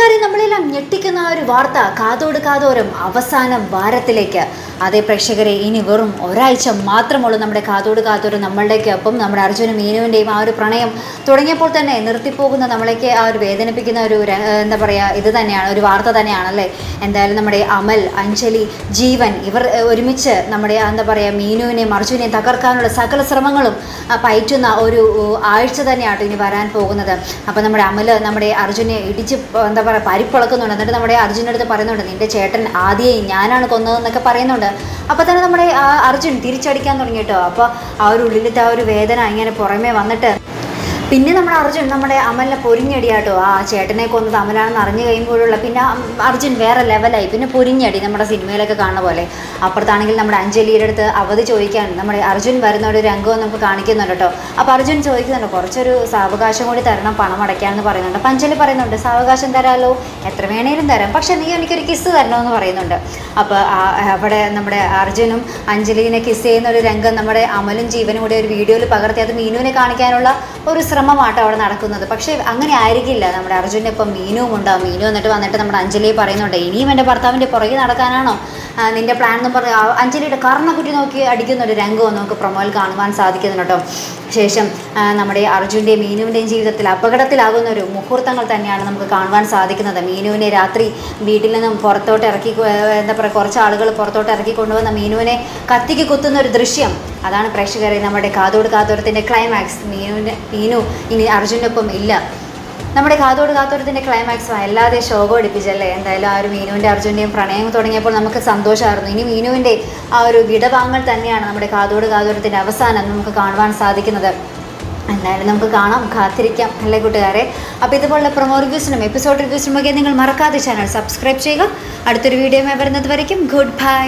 കൂട്ടുകാരെ നമ്മളെല്ലാം ഞെട്ടിക്കുന്ന ആ ഒരു വാർത്ത കാതോട് കാതോരം അവസാനം വാരത്തിലേക്ക്. അതേ പ്രേക്ഷകരെ ഇനി വെറും ഒരാഴ്ച മാത്രമുള്ളൂ നമ്മുടെ കാതോട് കാതോരം നമ്മളുടെയൊക്കെ ഒപ്പം നമ്മുടെ അർജുനും മീനുവിന്റെയും ആ ഒരു പ്രണയം തുടങ്ങിയപ്പോൾ തന്നെ നിർത്തിപ്പോകുന്ന നമ്മളേക്ക് ആ ഒരു വേദനിപ്പിക്കുന്ന ഒരു എന്താ പറയുക ഇത് തന്നെയാണ് ഒരു വാർത്ത തന്നെയാണല്ലേ? എന്തായാലും നമ്മുടെ അമൽ അഞ്ജലി ജീവൻ ഇവർ ഒരുമിച്ച് നമ്മുടെ എന്താ പറയുക മീനുവിനെയും അർജുനെയും തകർക്കാനുള്ള സകല ശ്രമങ്ങളും പയറ്റുന്ന ഒരു ആഴ്ച തന്നെയാട്ടോ ഇനി വരാൻ പോകുന്നത്. അപ്പോൾ നമ്മുടെ അമൽ നമ്മുടെ അർജുനെ ഇടിച്ച് എന്താ പറയുക പരിപ്പിളക്കുന്നുണ്ട്. എന്നിട്ട് നമ്മുടെ അർജുന്റെ അടുത്ത് പറയുന്നുണ്ട് നിന്റെ ചേട്ടൻ ആദ്യേ ഞാനാണ് കൊന്നതെന്നൊക്കെ പറയുന്നുണ്ട്. അപ്പോൾ തന്നെ നമ്മുടെ അർജുൻ തിരിച്ചടിക്കാൻ തുടങ്ങി കേട്ടോ അപ്പോൾ ആ ഒരു ഉള്ളിലത്തെ ആ ഒരു വേദന ഇങ്ങനെ പുറമേ വന്നിട്ട് പിന്നെ നമ്മുടെ അർജുൻ നമ്മുടെ അമലിനെ പൊരിഞ്ഞടിയാട്ടോ. ആ ചേട്ടനെ കൊന്നത് അമലാണെന്ന് അറിഞ്ഞു കഴിയുമ്പോഴുള്ള പിന്നെ അർജുൻ വേറെ ലെവലായി പിന്നെ പൊരിഞ്ഞടി നമ്മുടെ സിനിമയിലൊക്കെ കാണുന്ന പോലെ. അപ്പുറത്താണെങ്കിൽ നമ്മുടെ അഞ്ജലിയുടെ അടുത്ത് അവധി ചോദിക്കാൻ നമ്മുടെ അർജുൻ വരുന്ന ഒരു രംഗവും നമുക്ക് കാണിക്കുന്നുണ്ട് കേട്ടോ. അപ്പോൾ അർജുൻ ചോദിക്കുന്നുണ്ട് കുറച്ചൊരു സാവകാശം കൂടി തരണം പണം അടയ്ക്കാമെന്ന് പറയുന്നുണ്ട്. അപ്പം അഞ്ജലി പറയുന്നുണ്ട് സാവകാശം തരാമല്ലോ എത്ര വേണേലും തരാം. പക്ഷേ നീ എനിക്കൊരു കിസ് തരണമെന്ന് പറയുന്നുണ്ട്. അപ്പോൾ അവിടെ നമ്മുടെ അർജുനും അഞ്ജലിനെ കിസ് ചെയ്യുന്ന ഒരു രംഗം നമ്മുടെ അമലും ജീവനും കൂടി ഒരു വീഡിയോയിൽ പകർത്തി അത് മീനുവിനെ കാണിക്കാനുള്ള ഒരു ശ്രമമാട്ടോ അവിടെ നടക്കുന്നത്. പക്ഷേ അങ്ങനെ ആയിരിക്കില്ല. നമ്മുടെ അർജുനെ ഇപ്പം മീനുവും ഉണ്ടാവും മീനു എന്നിട്ട് വന്നിട്ട് നമ്മുടെ അഞ്ജലിയെ പറയുന്നുണ്ട്. ഇനിയും എന്റെ ഭർത്താവിന്റെ പുറകെ നടക്കാനാണോ? നിന്റെ പ്ലാൻ എന്ന് പറഞ്ഞ അഞ്ജലിയുടെ കർണക്കുറ്റി നോക്കി അടിക്കുന്ന ഒരു രംഗവും നമുക്ക് പ്രൊമോയിൽ കാണുവാൻ സാധിക്കുന്നുണ്ട് കേട്ടോ. ശേഷം നമ്മുടെ അർജുന്റെയും മീനുവിന്റെയും ജീവിതത്തിൽ അപകടത്തിലാകുന്ന ഒരു മുഹൂർത്തങ്ങൾ തന്നെയാണ് നമുക്ക് കാണുവാൻ സാധിക്കുന്നത്. മീനുവിനെ രാത്രി വീട്ടിൽ നിന്നും പുറത്തോട്ട് ഇറക്കി എന്താ പറയുക കുറച്ച് ആളുകൾ പുറത്തോട്ട് ഇറക്കി കൊണ്ടുവന്ന മീനുവിനെ കത്തിക്ക് കുത്തുന്ന ഒരു ദൃശ്യം. അതാണ് പ്രേക്ഷകരെ നമ്മുടെ കാതോട് കാതോരത്തിന്റെ ക്ലൈമാക്സ് മീനുവിന്റെ മീനു ഇനി അർജുനൊപ്പം ഇല്ല. നമ്മുടെ കാതോട് കാത്തോരത്തിന്റെ ക്ലൈമാക്സ് അല്ലാതെ ശോകം അടുപ്പിച്ചല്ലേ? എന്തായാലും ആ ഒരു മീനുവിന്റെ അർജുന്റെയും പ്രണയം തുടങ്ങിയപ്പോൾ നമുക്ക് സന്തോഷമായിരുന്നു. ഇനി മീനുവിന്റെ ആ ഒരു വിടവാങ്ങൽ തന്നെയാണ് നമ്മുടെ കാതോട് കാതോരത്തിന്റെ അവസാനം നമുക്ക് കാണുവാൻ സാധിക്കുന്നത്. എന്തായാലും നമുക്ക് കാണാം കാത്തിരിക്കാം അല്ലേ കൂട്ടുകാരെ? അപ്പോൾ ഇതുപോലുള്ള പ്രൊമോ റിവ്യൂസിനും എപ്പിസോഡ് റിവ്യൂസിനും ഒക്കെ നിങ്ങൾ മറക്കാതെ ചാനൽ സബ്സ്ക്രൈബ് ചെയ്യുക. അടുത്തൊരു വീഡിയോ വരുന്നത് വരയ്ക്കും. Good bye